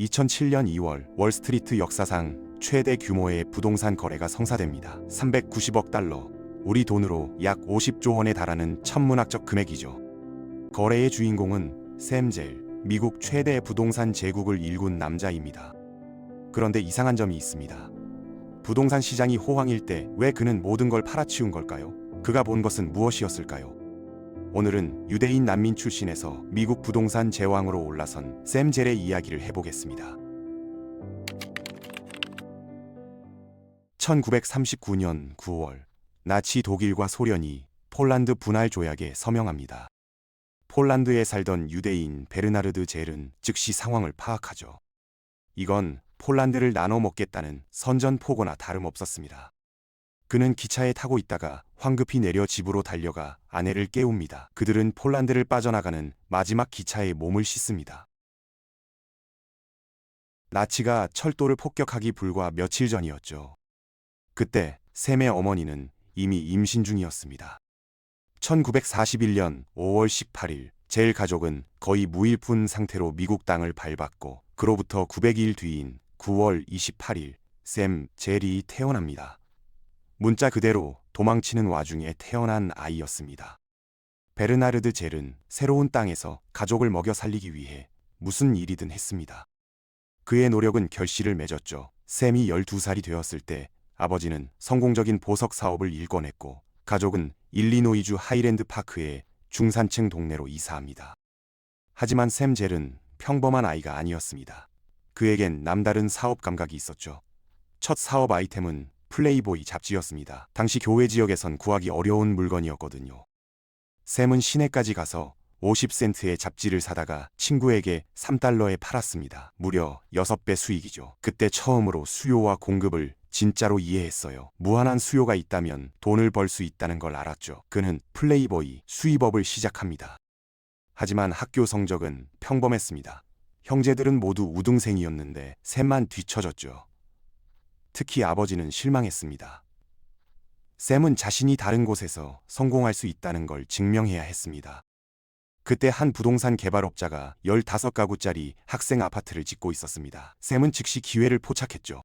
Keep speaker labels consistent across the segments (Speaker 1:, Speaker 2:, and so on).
Speaker 1: 2007년 2월 월스트리트 역사상 최대 규모의 부동산 거래가 성사됩니다. 390억 달러, 우리 돈으로 약 50조 원에 달하는 천문학적 금액이죠. 거래의 주인공은 샘젤, 미국 최대 부동산 제국을 일군 남자입니다. 그런데 이상한 점이 있습니다. 부동산 시장이 호황일 때 왜 그는 모든 걸 팔아치운 걸까요? 그가 본 것은 무엇이었을까요? 오늘은 유대인 난민 출신에서 미국 부동산 제왕으로 올라선 샘 젤의 이야기를 해보겠습니다. 1939년 9월 나치 독일과 소련이 폴란드 분할 조약에 서명합니다. 폴란드에 살던 유대인 베르나르드 젤은 즉시 상황을 파악하죠. 이건 폴란드를 나눠 먹겠다는 선전포고나 다름없었습니다. 그는 기차에 타고 있다가 황급히 내려 집으로 달려가 아내를 깨웁니다. 그들은 폴란드를 빠져나가는 마지막 기차에 몸을 씻습니다. 나치가 철도를 폭격하기 불과 며칠 전이었죠. 그때 샘의 어머니는 이미 임신 중이었습니다. 1941년 5월 18일 젤 가족은 거의 무일푼 상태로 미국 땅을 밟았고 그로부터 900일 뒤인 9월 28일 샘 젤이 태어납니다. 문자 그대로 도망치는 와중에 태어난 아이였습니다. 베르나르드 젤은 새로운 땅에서 가족을 먹여 살리기 위해 무슨 일이든 했습니다. 그의 노력은 결실을 맺었죠. 샘이 12살이 되었을 때 아버지는 성공적인 보석 사업을 일궈냈고 가족은 일리노이주 하이랜드 파크의 중산층 동네로 이사합니다. 하지만 샘 젤은 평범한 아이가 아니었습니다. 그에겐 남다른 사업 감각이 있었죠. 첫 사업 아이템은 플레이보이 잡지였습니다. 당시 교외 지역에선 구하기 어려운 물건이었거든요. 샘은 시내까지 가서 50센트의 잡지를 사다가 친구에게 3달러에 팔았습니다. 무려 6배 수익이죠. 그때 처음으로 수요와 공급을 진짜로 이해했어요. 무한한 수요가 있다면 돈을 벌 수 있다는 걸 알았죠. 그는 플레이보이 수입업을 시작합니다. 하지만 학교 성적은 평범했습니다. 형제들은 모두 우등생이었는데 샘만 뒤처졌죠. 특히 아버지는 실망했습니다. 샘은 자신이 다른 곳에서 성공할 수 있다는 걸 증명해야 했습니다. 그때 한 부동산 개발업자가 15가구짜리 학생 아파트를 짓고 있었습니다. 샘은 즉시 기회를 포착했죠.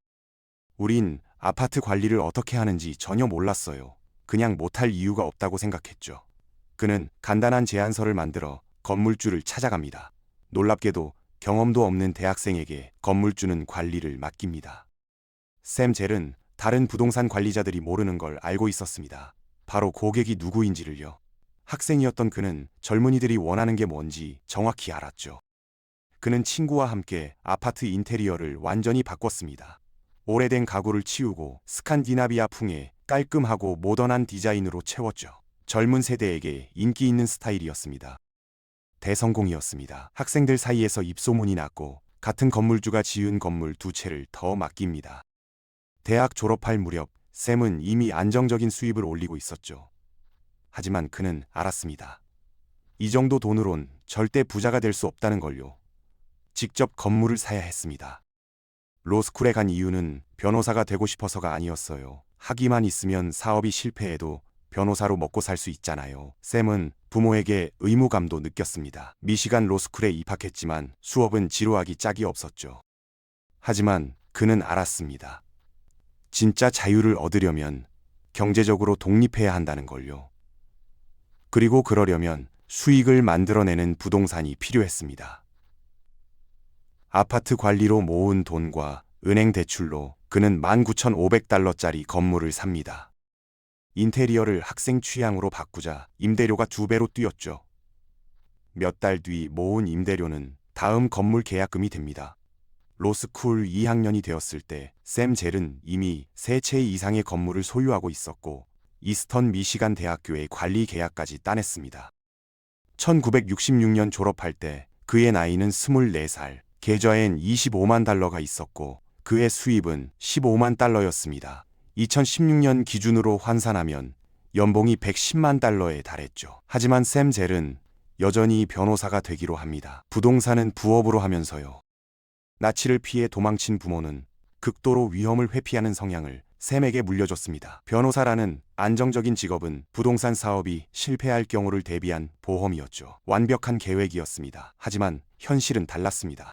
Speaker 1: 우린 아파트 관리를 어떻게 하는지 전혀 몰랐어요. 그냥 못할 이유가 없다고 생각했죠. 그는 간단한 제안서를 만들어 건물주를 찾아갑니다. 놀랍게도 경험도 없는 대학생에게 건물주는 관리를 맡깁니다. 샘 젤은 다른 부동산 관리자들이 모르는 걸 알고 있었습니다. 바로 고객이 누구인지를요. 학생이었던 그는 젊은이들이 원하는 게 뭔지 정확히 알았죠. 그는 친구와 함께 아파트 인테리어를 완전히 바꿨습니다. 오래된 가구를 치우고 스칸디나비아 풍의 깔끔하고 모던한 디자인으로 채웠죠. 젊은 세대에게 인기 있는 스타일이었습니다. 대성공이었습니다. 학생들 사이에서 입소문이 났고 같은 건물주가 지은 건물 두 채를 더 맡깁니다. 대학 졸업할 무렵 샘은 이미 안정적인 수입을 올리고 있었죠. 하지만 그는 알았습니다. 이 정도 돈으론 절대 부자가 될 수 없다는 걸요. 직접 건물을 사야 했습니다. 로스쿨에 간 이유는 변호사가 되고 싶어서가 아니었어요. 학위만 있으면 사업이 실패해도 변호사로 먹고 살 수 있잖아요. 샘은 부모에게 의무감도 느꼈습니다. 미시간 로스쿨에 입학했지만 수업은 지루하기 짝이 없었죠. 하지만 그는 알았습니다. 진짜 자유를 얻으려면 경제적으로 독립해야 한다는 걸요. 그리고 그러려면 수익을 만들어내는 부동산이 필요했습니다. 아파트 관리로 모은 돈과 은행 대출로 그는 19,500달러짜리 건물을 삽니다. 인테리어를 학생 취향으로 바꾸자 임대료가 두 배로 뛰었죠. 몇 달 뒤 모은 임대료는 다음 건물 계약금이 됩니다. 로스쿨 2학년이 되었을 때 샘 젤은 이미 세 채 이상의 건물을 소유하고 있었고 이스턴 미시간 대학교의 관리 계약까지 따냈습니다. 1966년 졸업할 때 그의 나이는 24살, 계좌엔 25만 달러가 있었고 그의 수입은 15만 달러였습니다. 2016년 기준으로 환산하면 연봉이 110만 달러에 달했죠. 하지만 샘 젤은 여전히 변호사가 되기로 합니다. 부동산은 부업으로 하면서요. 나치를 피해 도망친 부모는 극도로 위험을 회피하는 성향을 샘에게 물려줬습니다. 변호사라는 안정적인 직업은 부동산 사업이 실패할 경우를 대비한 보험이었죠. 완벽한 계획이었습니다. 하지만 현실은 달랐습니다.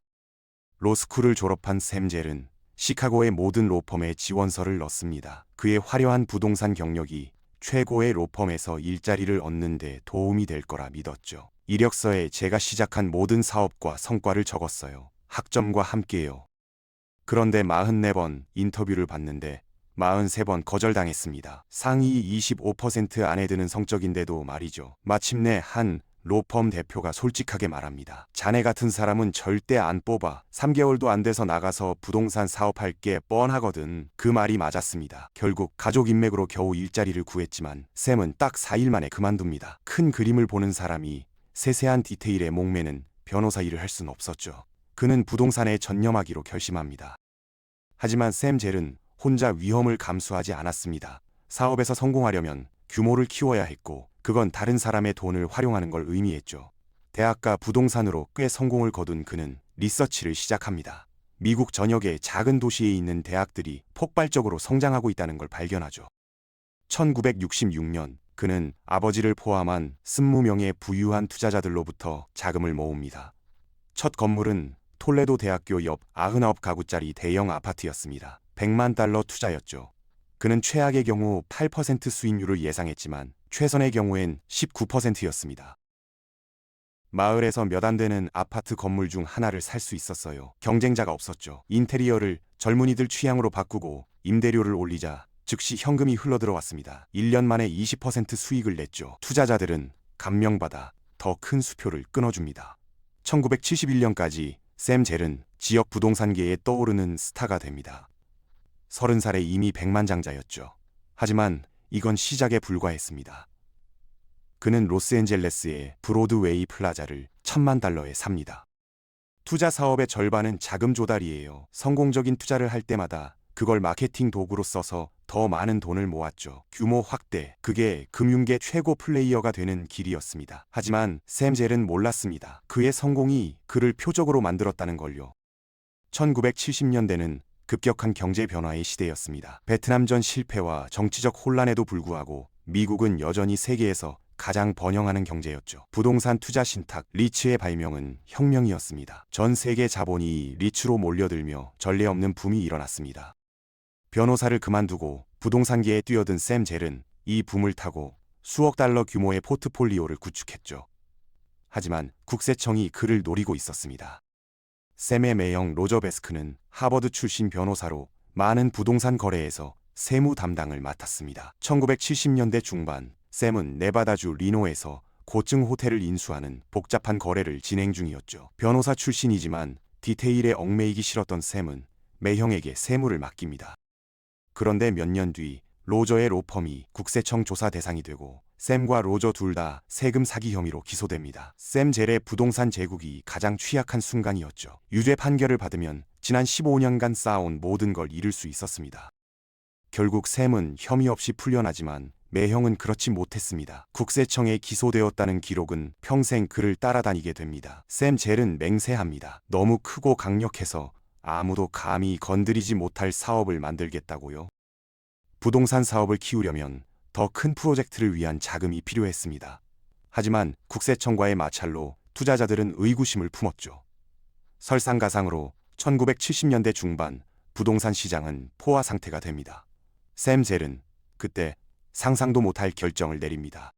Speaker 1: 로스쿨을 졸업한 샘젤은 시카고의 모든 로펌에 지원서를 넣습니다. 그의 화려한 부동산 경력이 최고의 로펌에서 일자리를 얻는 데 도움이 될 거라 믿었죠. 이력서에 제가 시작한 모든 사업과 성과를 적었어요. 학점과 함께요. 그런데 44번 인터뷰를 받는데 43번 거절당했습니다. 상위 25% 안에 드는 성적인데도 말이죠. 마침내 한 로펌 대표가 솔직하게 말합니다. 자네 같은 사람은 절대 안 뽑아. 3개월도 안 돼서 나가서 부동산 사업할 게 뻔하거든. 그 말이 맞았습니다. 결국 가족 인맥으로 겨우 일자리를 구했지만 샘은 딱 4일 만에 그만둡니다. 큰 그림을 보는 사람이 세세한 디테일에 목매는 변호사 일을 할 순 없었죠. 그는 부동산에 전념하기로 결심합니다. 하지만 샘 젤은 혼자 위험을 감수하지 않았습니다. 사업에서 성공하려면 규모를 키워야 했고 그건 다른 사람의 돈을 활용하는 걸 의미했죠. 대학가 부동산으로 꽤 성공을 거둔 그는 리서치를 시작합니다. 미국 전역의 작은 도시에 있는 대학들이 폭발적으로 성장하고 있다는 걸 발견하죠. 1966년 그는 아버지를 포함한 20명의 부유한 투자자들로부터 자금을 모읍니다. 첫 건물은 톨레도 대학교 옆 99가구짜리 대형 아파트였습니다. 100만 달러 투자였죠. 그는 최악의 경우 8% 수익률을 예상했지만 최선의 경우엔 19%였습니다. 마을에서 몇 안 되는 아파트 건물 중 하나를 살 수 있었어요. 경쟁자가 없었죠. 인테리어를 젊은이들 취향으로 바꾸고 임대료를 올리자 즉시 현금이 흘러들어왔습니다. 1년 만에 20% 수익을 냈죠. 투자자들은 감명받아 더 큰 수표를 끊어줍니다. 1971년까지 샘 젤은 지역 부동산계에 떠오르는 스타가 됩니다. 30살에 이미 백만장자였죠. 하지만 이건 시작에 불과했습니다. 그는 로스앤젤레스의 브로드웨이 플라자를 천만 달러에 삽니다. 투자 사업의 절반은 자금 조달이에요. 성공적인 투자를 할 때마다 그걸 마케팅 도구로 써서 더 많은 돈을 모았죠. 규모 확대, 그게 금융계 최고 플레이어가 되는 길이었습니다. 하지만 샘 젤은 몰랐습니다. 그의 성공이 그를 표적으로 만들었다는 걸요. 1970년대는 급격한 경제 변화의 시대였습니다. 베트남전 실패와 정치적 혼란에도 불구하고 미국은 여전히 세계에서 가장 번영하는 경제였죠. 부동산 투자 신탁 리츠의 발명은 혁명이었습니다. 전 세계 자본이 리츠로 몰려들며 전례 없는 붐이 일어났습니다. 변호사를 그만두고 부동산계에 뛰어든 샘 젤은 이 붐을 타고 수억 달러 규모의 포트폴리오를 구축했죠. 하지만 국세청이 그를 노리고 있었습니다. 샘의 매형 로저 베스크는 하버드 출신 변호사로 많은 부동산 거래에서 세무 담당을 맡았습니다. 1970년대 중반 샘은 네바다주 리노에서 고층 호텔을 인수하는 복잡한 거래를 진행 중이었죠. 변호사 출신이지만 디테일에 얽매이기 싫었던 샘은 매형에게 세무를 맡깁니다. 그런데 몇 년 뒤 로저의 로펌이 국세청 조사 대상이 되고 샘과 로저 둘 다 세금 사기 혐의로 기소됩니다. 샘 젤의 부동산 제국이 가장 취약한 순간이었죠. 유죄 판결을 받으면 지난 15년간 쌓아온 모든 걸 잃을 수 있었습니다. 결국 샘은 혐의 없이 풀려나지만 매형은 그렇지 못했습니다. 국세청에 기소되었다는 기록은 평생 그를 따라다니게 됩니다. 샘 젤은 맹세합니다. 너무 크고 강력해서 아무도 감히 건드리지 못할 사업을 만들겠다고요. 부동산 사업을 키우려면 더 큰 프로젝트를 위한 자금이 필요했습니다. 하지만 국세청과의 마찰로 투자자들은 의구심을 품었죠. 설상가상으로 1970년대 중반 부동산 시장은 포화 상태가 됩니다. 샘 젤은 그때 상상도 못할 결정을 내립니다.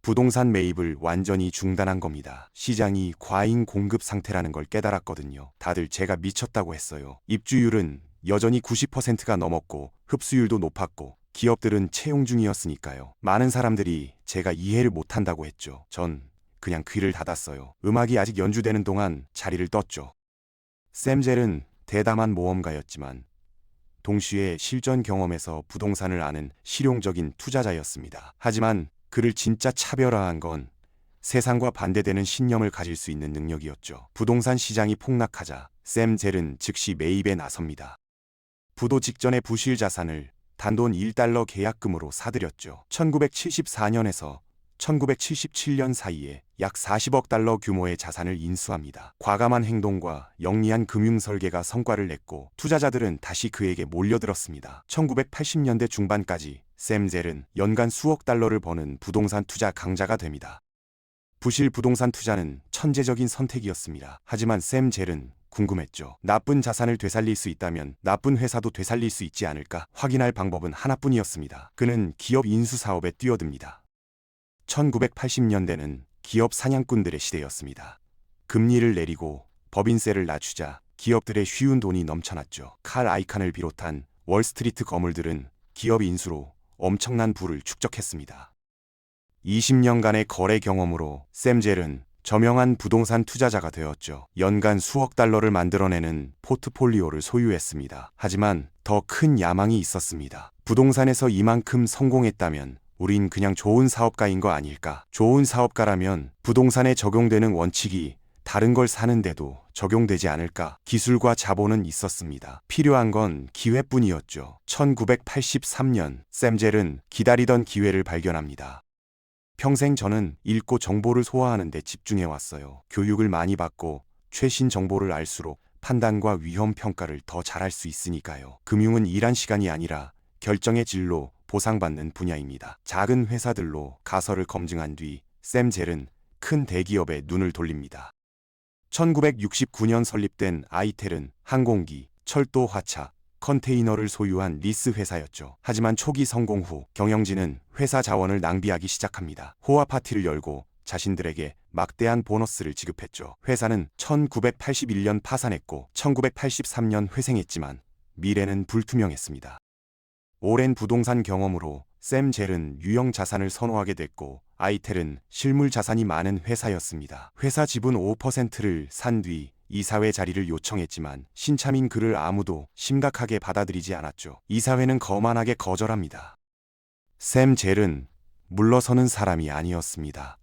Speaker 1: 부동산 매입을 완전히 중단한 겁니다. 시장이 과잉 공급 상태라는 걸 깨달았거든요. 다들 제가 미쳤다고 했어요. 입주율은 여전히 90%가 넘었고 흡수율도 높았고 기업들은 채용 중이었으니까요. 많은 사람들이 제가 이해를 못한다고 했죠. 전 그냥 귀를 닫았어요. 음악이 아직 연주되는 동안 자리를 떴죠. 샘젤은 대담한 모험가였지만 동시에 실전 경험에서 부동산을 아는 실용적인 투자자였습니다. 하지만 그를 진짜 차별화한 건 세상과 반대되는 신념을 가질 수 있는 능력이었죠. 부동산 시장이 폭락하자 샘 젤은 즉시 매입에 나섭니다. 부도 직전의 부실 자산을 단돈 1달러 계약금으로 사들였죠. 1974년에서 1977년 사이에 약 40억 달러 규모의 자산을 인수합니다. 과감한 행동과 영리한 금융 설계가 성과를 냈고 투자자들은 다시 그에게 몰려들었습니다. 1980년대 중반까지 샘 젤은 연간 수억 달러를 버는 부동산 투자 강자가 됩니다. 부실 부동산 투자는 천재적인 선택이었습니다. 하지만 샘 젤은 궁금했죠. 나쁜 자산을 되살릴 수 있다면 나쁜 회사도 되살릴 수 있지 않을까? 확인할 방법은 하나뿐이었습니다. 그는 기업 인수 사업에 뛰어듭니다. 1980년대는 기업 사냥꾼들의 시대였습니다. 금리를 내리고 법인세를 낮추자 기업들의 쉬운 돈이 넘쳐났죠. 칼 아이칸을 비롯한 월스트리트 거물들은 기업 인수로 엄청난 부를 축적했습니다. 20년간의 거래 경험으로 샘젤은 저명한 부동산 투자자가 되었죠. 연간 수억 달러를 만들어내는 포트폴리오를 소유했습니다. 하지만 더 큰 야망이 있었습니다. 부동산에서 이만큼 성공했다면 우린 그냥 좋은 사업가인 거 아닐까? 좋은 사업가라면 부동산에 적용되는 원칙이 다른 걸 사는데도 적용되지 않을까? 기술과 자본은 있었습니다. 필요한 건 기회뿐이었죠. 1983년 샘젤은 기다리던 기회를 발견합니다. 평생 저는 읽고 정보를 소화하는 데 집중해 왔어요. 교육을 많이 받고 최신 정보를 알수록 판단과 위험 평가를 더 잘할 수 있으니까요. 금융은 일한 시간이 아니라 결정의 질로 보상받는 분야입니다. 작은 회사들로 가설을 검증한 뒤 샘젤은 큰 대기업에 눈을 돌립니다. 1969년 설립된 아이텔은 항공기, 철도 화차, 컨테이너를 소유한 리스 회사였죠. 하지만 초기 성공 후 경영진은 회사 자원을 낭비하기 시작합니다. 호화 파티를 열고 자신들에게 막대한 보너스를 지급했죠. 회사는 1981년 파산했고 1983년 회생했지만 미래는 불투명했습니다. 오랜 부동산 경험으로 샘 젤은 유형 자산을 선호하게 됐고 아이텔은 실물 자산이 많은 회사였습니다. 회사 지분 5%를 산 뒤 이사회 자리를 요청했지만 신참인 그를 아무도 심각하게 받아들이지 않았죠. 이사회는 거만하게 거절합니다. 샘 젤은 물러서는 사람이 아니었습니다.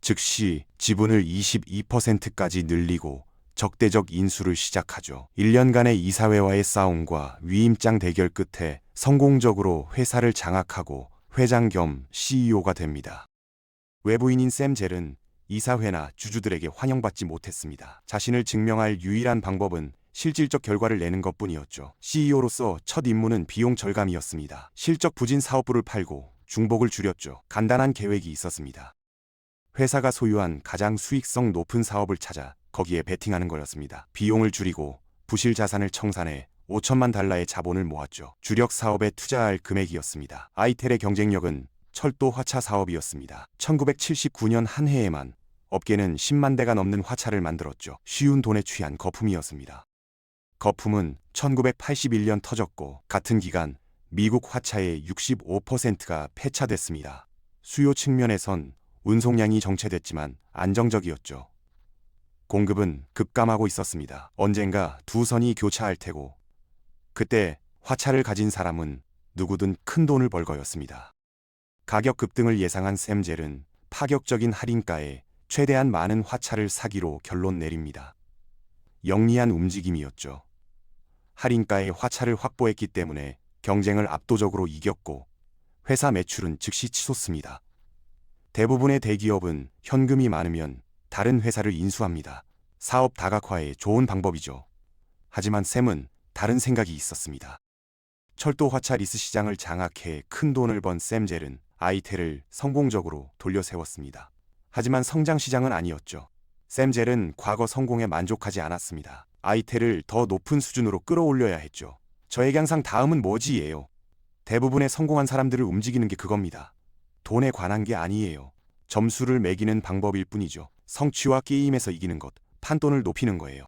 Speaker 1: 즉시 지분을 22%까지 늘리고 적대적 인수를 시작하죠. 1년간의 이사회와의 싸움과 위임장 대결 끝에 성공적으로 회사를 장악하고 회장 겸 CEO가 됩니다. 외부인인 샘 젤은 이사회나 주주들에게 환영받지 못했습니다. 자신을 증명할 유일한 방법은 실질적 결과를 내는 것 뿐이었죠. CEO로서 첫 임무는 비용 절감이었습니다. 실적 부진 사업부를 팔고 중복을 줄였죠. 간단한 계획이 있었습니다. 회사가 소유한 가장 수익성 높은 사업을 찾아 거기에 베팅하는 거였습니다. 비용을 줄이고 부실 자산을 청산해 5천만 달러의 자본을 모았죠. 주력 사업에 투자할 금액이었습니다. 아이텔의 경쟁력은 철도 화차 사업이었습니다. 1979년 한 해에만 업계는 10만 대가 넘는 화차를 만들었죠. 쉬운 돈에 취한 거품이었습니다. 거품은 1981년 터졌고 같은 기간 미국 화차의 65%가 폐차됐습니다. 수요 측면에선 운송량이 정체됐지만 안정적이었죠. 공급은 급감하고 있었습니다. 언젠가 두 선이 교차할 테고 그때 화차를 가진 사람은 누구든 큰 돈을 벌 거였습니다. 가격 급등을 예상한 샘젤은 파격적인 할인가에 최대한 많은 화차를 사기로 결론 내립니다. 영리한 움직임이었죠. 할인가에 화차를 확보했기 때문에 경쟁을 압도적으로 이겼고 회사 매출은 즉시 치솟습니다. 대부분의 대기업은 현금이 많으면 다른 회사를 인수합니다. 사업 다각화의 좋은 방법이죠. 하지만 샘은 다른 생각이 있었습니다. 철도 화차 리스 시장을 장악해 큰 돈을 번 샘젤은 아이텔을 성공적으로 돌려 세웠습니다. 하지만 성장 시장은 아니었죠. 샘젤은 과거 성공에 만족하지 않았습니다. 아이텔을 더 높은 수준으로 끌어올려야 했죠. 저에게 항상 다음은 뭐지예요. 대부분의 성공한 사람들을 움직이는 게 그겁니다. 돈에 관한 게 아니에요. 점수를 매기는 방법일 뿐이죠. 성취와 게임에서 이기는 것, 판돈을 높이는 거예요.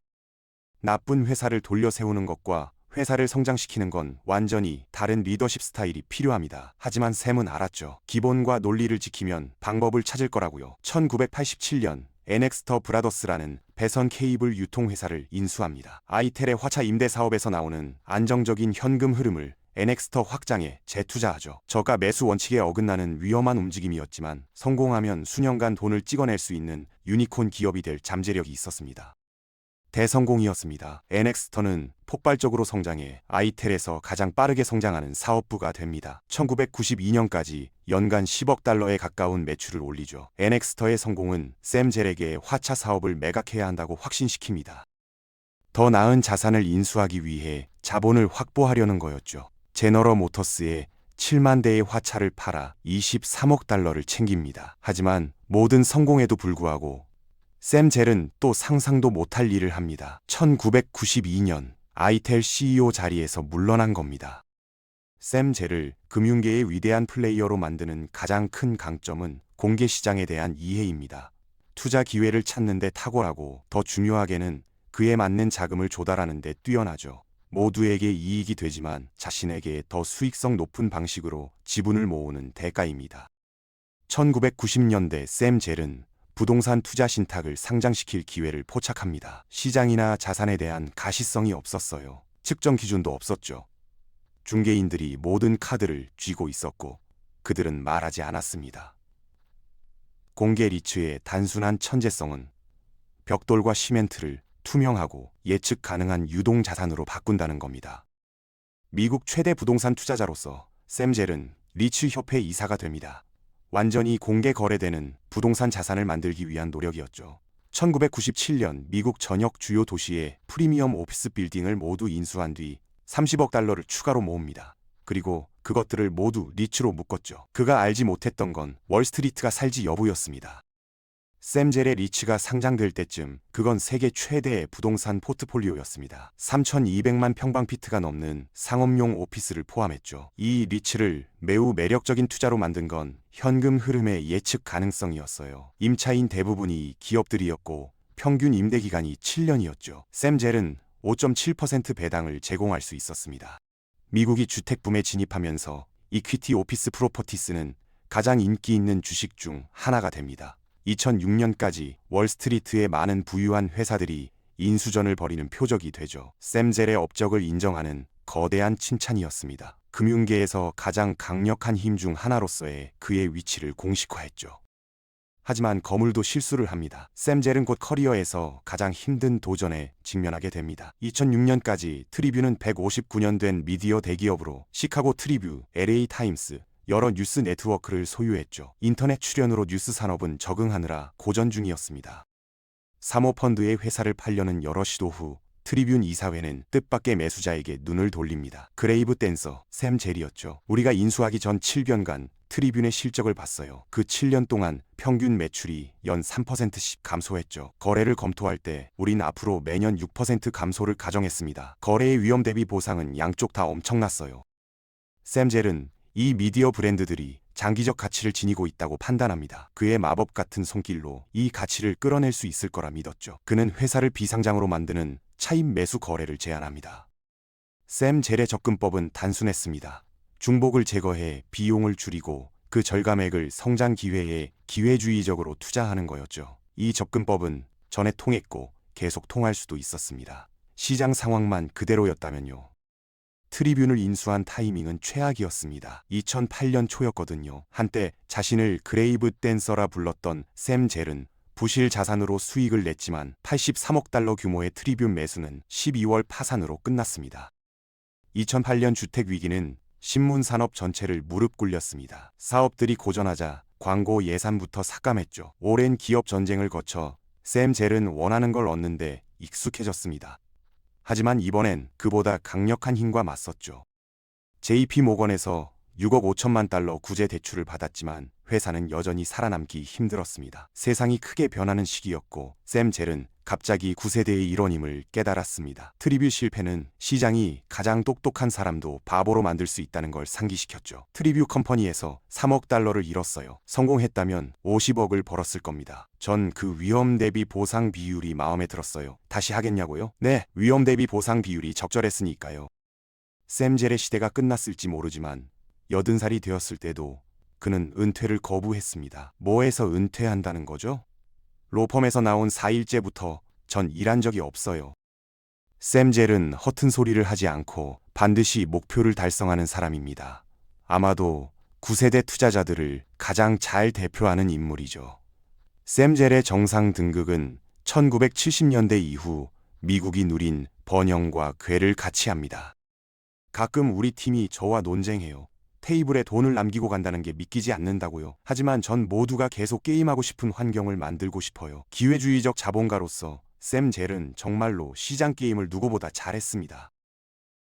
Speaker 1: 나쁜 회사를 돌려 세우는 것과 회사를 성장시키는 건 완전히 다른 리더십 스타일이 필요합니다. 하지만 샘은 알았죠. 기본과 논리를 지키면 방법을 찾을 거라고요. 1987년 에넥스터 브라더스라는 배선 케이블 유통회사를 인수합니다. 아이텔의 화차 임대 사업에서 나오는 안정적인 현금 흐름을 에넥스터 확장에 재투자하죠. 저가 매수 원칙에 어긋나는 위험한 움직임이었지만 성공하면 수년간 돈을 찍어낼 수 있는 유니콘 기업이 될 잠재력이 있었습니다. 대성공이었습니다. 에넥스터는 폭발적으로 성장해 아이텔에서 가장 빠르게 성장하는 사업부가 됩니다. 1992년까지 연간 10억 달러에 가까운 매출을 올리죠. 에넥스터의 성공은 샘 젤에게 화차 사업을 매각해야 한다고 확신시킵니다. 더 나은 자산을 인수하기 위해 자본을 확보하려는 거였죠. 제너럴 모터스의 7만 대의 화차를 팔아 23억 달러를 챙깁니다. 하지만 모든 성공에도 불구하고 샘 젤은 또 상상도 못할 일을 합니다. 1992년 아이텔 CEO 자리에서 물러난 겁니다. 샘 젤을 금융계의 위대한 플레이어로 만드는 가장 큰 강점은 공개 시장에 대한 이해입니다. 투자 기회를 찾는 데 탁월하고 더 중요하게는 그에 맞는 자금을 조달하는 데 뛰어나죠. 모두에게 이익이 되지만 자신에게 더 수익성 높은 방식으로 지분을 모으는 대가입니다. 1990년대 샘 젤은 부동산 투자 신탁을 상장시킬 기회를 포착합니다. 시장이나 자산에 대한 가시성이 없었어요. 측정 기준도 없었죠. 중개인들이 모든 카드를 쥐고 있었고 그들은 말하지 않았습니다. 공개 리츠의 단순한 천재성은 벽돌과 시멘트를 투명하고 예측 가능한 유동 자산으로 바꾼다는 겁니다. 미국 최대 부동산 투자자로서 샘 젤은 리츠 협회 이사가 됩니다. 완전히 공개 거래되는 부동산 자산을 만들기 위한 노력이었죠. 1997년 미국 전역 주요 도시의 프리미엄 오피스 빌딩을 모두 인수한 뒤 30억 달러를 추가로 모읍니다. 그리고 그것들을 모두 리츠로 묶었죠. 그가 알지 못했던 건 월스트리트가 살지 여부였습니다. 샘젤의 리츠가 상장될 때쯤 그건 세계 최대의 부동산 포트폴리오였습니다. 3,200만 평방피트가 넘는 상업용 오피스를 포함했죠. 이 리츠를 매우 매력적인 투자로 만든 건 현금 흐름의 예측 가능성이었어요. 임차인 대부분이 기업들이었고 평균 임대 기간이 7년이었죠. 샘젤은 5.7% 배당을 제공할 수 있었습니다. 미국이 주택 붐에 진입하면서 이퀴티 오피스 프로퍼티스는 가장 인기 있는 주식 중 하나가 됩니다. 2006년까지 월스트리트의 많은 부유한 회사들이 인수전을 벌이는 표적이 되죠. 샘젤의 업적을 인정하는 거대한 칭찬이었습니다. 금융계에서 가장 강력한 힘 중 하나로서의 그의 위치를 공식화했죠. 하지만 거물도 실수를 합니다. 샘젤은 곧 커리어에서 가장 힘든 도전에 직면하게 됩니다. 2006년까지 트리뷰는 159년 된 미디어 대기업으로 시카고 트리뷰, LA 타임스, 여러 뉴스 네트워크를 소유했죠. 인터넷 출연으로 뉴스 산업은 적응하느라 고전 중이었습니다. 사모펀드의 회사를 팔려는 여러 시도 후 트리뷴 이사회는 뜻밖의 매수자에게 눈을 돌립니다. 그레이브 댄서 샘 젤이었죠. 우리가 인수하기 전 7년간 트리뷴의 실적을 봤어요. 그 7년 동안 평균 매출이 연 3%씩 감소했죠. 거래를 검토할 때 우린 앞으로 매년 6% 감소를 가정했습니다. 거래의 위험 대비 보상은 양쪽 다 엄청났어요. 샘 젤은 이 미디어 브랜드들이 장기적 가치를 지니고 있다고 판단합니다. 그의 마법 같은 손길로 이 가치를 끌어낼 수 있을 거라 믿었죠. 그는 회사를 비상장으로 만드는 차입 매수 거래를 제안합니다. 샘 젤의 접근법은 단순했습니다. 중복을 제거해 비용을 줄이고 그 절감액을 성장 기회에 기회주의적으로 투자하는 거였죠. 이 접근법은 전에 통했고 계속 통할 수도 있었습니다. 시장 상황만 그대로였다면요. 트리뷴을 인수한 타이밍은 최악이었습니다. 2008년 초였거든요. 한때 자신을 그레이브 댄서라 불렀던 샘 젤은 부실 자산으로 수익을 냈지만 83억 달러 규모의 트리뷴 매수는 12월 파산으로 끝났습니다. 2008년 주택 위기는 신문 산업 전체를 무릎 꿇렸습니다. 사업들이 고전하자 광고 예산부터 삭감했죠. 오랜 기업 전쟁을 거쳐 샘 젤은 원하는 걸 얻는데 익숙해졌습니다. 하지만 이번엔 그보다 강력한 힘과 맞섰죠. JP 모건에서 6억 5천만 달러 구제 대출을 받았지만 회사는 여전히 살아남기 힘들었습니다. 세상이 크게 변하는 시기였고 샘 젤은 갑자기 구세대의 일원임을 깨달았습니다. 트리뷰 실패는 시장이 가장 똑똑한 사람도 바보로 만들 수 있다는 걸 상기시켰죠. 트리뷰 컴퍼니에서 3억 달러를 잃었어요. 성공했다면 50억을 벌었을 겁니다. 전 그 위험 대비 보상 비율이 마음에 들었어요. 다시 하겠냐고요? 네, 위험 대비 보상 비율이 적절했으니까요. 샘 젤의 시대가 끝났을지 모르지만 여든 살이 되었을 때도 그는 은퇴를 거부했습니다. 뭐에서 은퇴한다는 거죠? 로펌에서 나온 4일째부터 전 일한 적이 없어요. 샘젤은 허튼 소리를 하지 않고 반드시 목표를 달성하는 사람입니다. 아마도 9세대 투자자들을 가장 잘 대표하는 인물이죠. 샘젤의 정상 등극은 1970년대 이후 미국이 누린 번영과 괴를 같이 합니다. 가끔 우리 팀이 저와 논쟁해요. 테이블에 돈을 남기고 간다는 게 믿기지 않는다고요. 하지만 전 모두가 계속 게임하고 싶은 환경을 만들고 싶어요. 기회주의적 자본가로서 샘 젤은 정말로 시장 게임을 누구보다 잘했습니다.